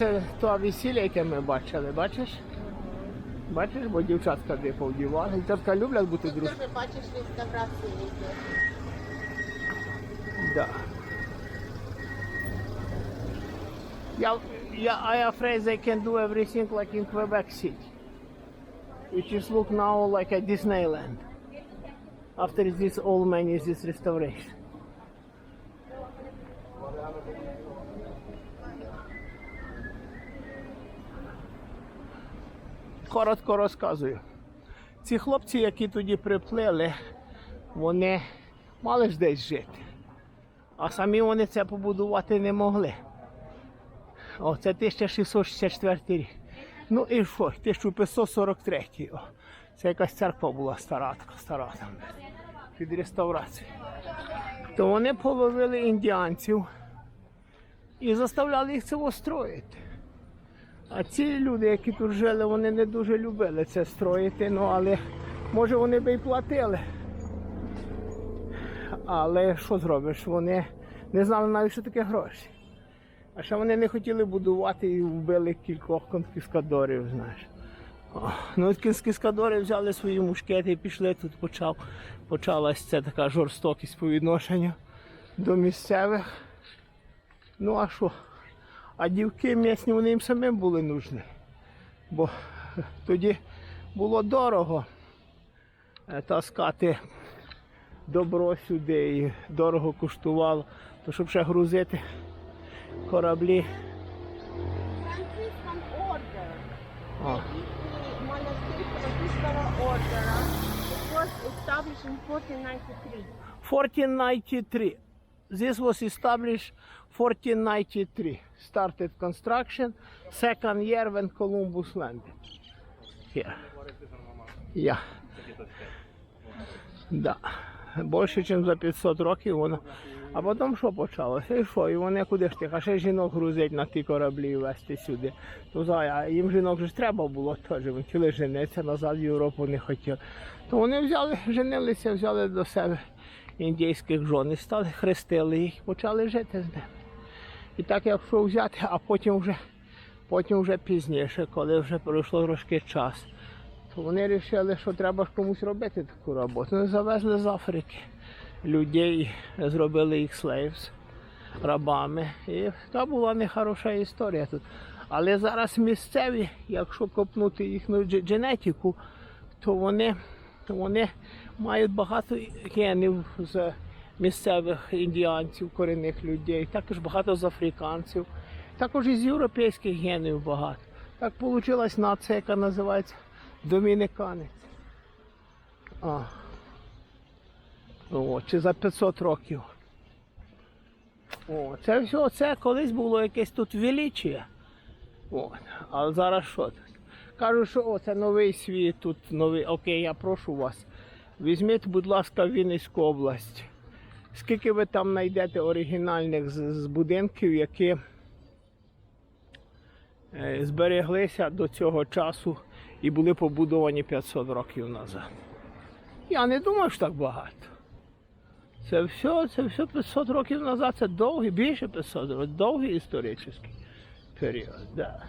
Це то весілля, яке ми бачили, бачиш? Бачиш, бо дівчатка де повдівали. Дівчатка люблять бути друзі. Теж бачиш реставрації які. Да. Я, я, I afraid they can do everything like in Quebec City. Which is look now like a Disneyland. After this all many this restoration. Коротко розказую. Ці хлопці, які тоді приплили, вони мали ж десь жити. А самі вони це побудувати не могли. О, це 1664 рік. Ну і що? 1543. О, це якась церква була стара, стара там під реставрацією. То вони половили індіанців і заставляли їх це строїти. А ці люди, які тут жили, вони не дуже любили це строїти, ну але може вони би й платили. Але що зробиш? Вони не знали навіть, що таке гроші. А ще вони не хотіли будувати і вбили кількох конфіскадорів, знаєш. О, ну, от конфіскадори взяли свої мушкети і пішли. Тут почав, почалась ця така жорстокість по відношенню до місцевих. Ну а що? А дівки м'ясні вони їм самим були нужні. Бо тоді було дорого е, таскати добро сюди і дорого коштувало. То щоб ще грузити кораблі. О, established in 1493. 1493. This was established 1493. Started construction. Second year when Columbus landed. Here. Yeah. Да. Більше, ніж за 500 років воно. А потім що почалося? І що? І вони куди ж тих? А ще жінок грузить на ті кораблі і везти сюди. То за- їм жінок ж треба було теж. Вони хотіли женитися, назад в Європу не хотіли. То вони взяли, женилися, взяли до себе індійських жон і стали, хрестили їх, почали жити з ними. І так якщо взяти, а потім вже, потім вже пізніше, коли вже пройшло трошки час, то вони вирішили, що треба ж комусь робити таку роботу. Вони завезли з Африки людей, зробили їх слейвс, рабами. І це була нехороша історія тут. Але зараз місцеві, якщо копнути їхню дж- генетику, то вони, то вони мають багато генів з місцевих індіанців, корінних людей, також багато з африканців, також із європейських генів багато. Так вийшла нація, яка називається Домініканець. О, чи за 500 років. О, це все, це колись було якесь тут величіє. От. А зараз що тут? Кажуть, що о, це новий світ, тут новий. Окей, я прошу вас. Візьміть, будь ласка, Вінницьку область. Скільки ви там знайдете оригінальних з, будинків, які е, збереглися до цього часу і були побудовані 500 років назад. Я не думаю, що так багато. Це все, це все 500 років назад, це довгий, більше 500 років, довгий історичний період. Да.